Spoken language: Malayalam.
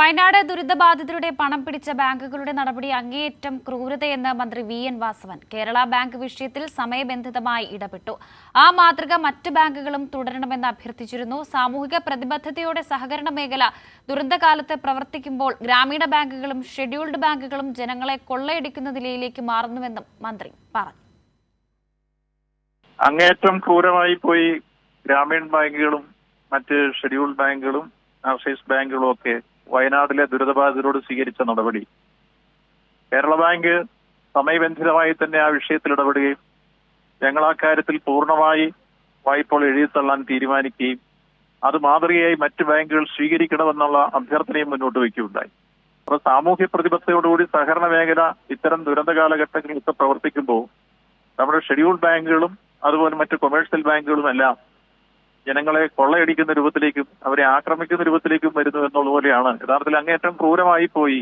വയനാട് ദുരിതബാധിതരുടെ പണം പിടിച്ച ബാങ്കുകളുടെ നടപടി അങ്ങേയറ്റം ക്രൂരതയെന്ന് മന്ത്രി V N Vasavan. Kerala bank വിഷയത്തിൽ സമയബന്ധിതമായി ഇടപെട്ടു. ആ മാതൃക മറ്റ് ബാങ്കുകളും തുടരണമെന്ന് അഭ്യർത്ഥിച്ചിരുന്നു. സാമൂഹിക പ്രതിബദ്ധതയോടെ സഹകരണ മേഖല ദുരന്തകാലത്ത് പ്രവർത്തിക്കുമ്പോൾ ഗ്രാമീണ ബാങ്കുകളും ഷെഡ്യൂൾഡ് ബാങ്കുകളും ജനങ്ങളെ കൊള്ളയടിക്കുന്ന നിലയിലേക്ക് മാറുന്നുവെന്നും മന്ത്രി പറഞ്ഞു. അങ്ങേയറ്റം ക്രൂരമായി പോയി ഗ്രാമീൺ ബാങ്കുകളും മറ്റ് ഷെഡ്യൂൾഡ് ബാങ്കുകളും ബാങ്കുകളും ഒക്കെ വയനാട്ടിലെ ദുരിതബാധിതരോട് സ്വീകരിച്ച നടപടി. കേരള ബാങ്ക് സമയബന്ധിതമായി തന്നെ ആ വിഷയത്തിൽ ഇടപെടുകയും ഞങ്ങൾ ആ കാര്യത്തിൽ പൂർണമായി വായ്പകൾ എഴുതിത്തള്ളാൻ തീരുമാനിക്കുകയും അത് മാതൃകയായി മറ്റ് ബാങ്കുകൾ സ്വീകരിക്കണമെന്നുള്ള അഭ്യർത്ഥനയും മുന്നോട്ട് വയ്ക്കുകയുണ്ടായി. അപ്പൊ സാമൂഹ്യ പ്രതിബദ്ധതയോടുകൂടി സഹകരണ മേഖല ഇത്തരം ദുരന്ത കാലഘട്ടങ്ങളിലൊക്കെ പ്രവർത്തിക്കുമ്പോൾ നമ്മുടെ ഷെഡ്യൂൾ ബാങ്കുകളും അതുപോലെ മറ്റ് കൊമേഴ്സ്യൽ ബാങ്കുകളും എല്ലാം ജനങ്ങളെ കൊള്ളയടിക്കുന്ന രൂപത്തിലേക്കും അവരെ ആക്രമിക്കുന്ന രൂപത്തിലേക്കും വരുന്നു എന്നുള്ളതുപോലെയാണ് യഥാർത്ഥത്തിൽ അങ്ങേയറ്റം ക്രൂരമായി പോയി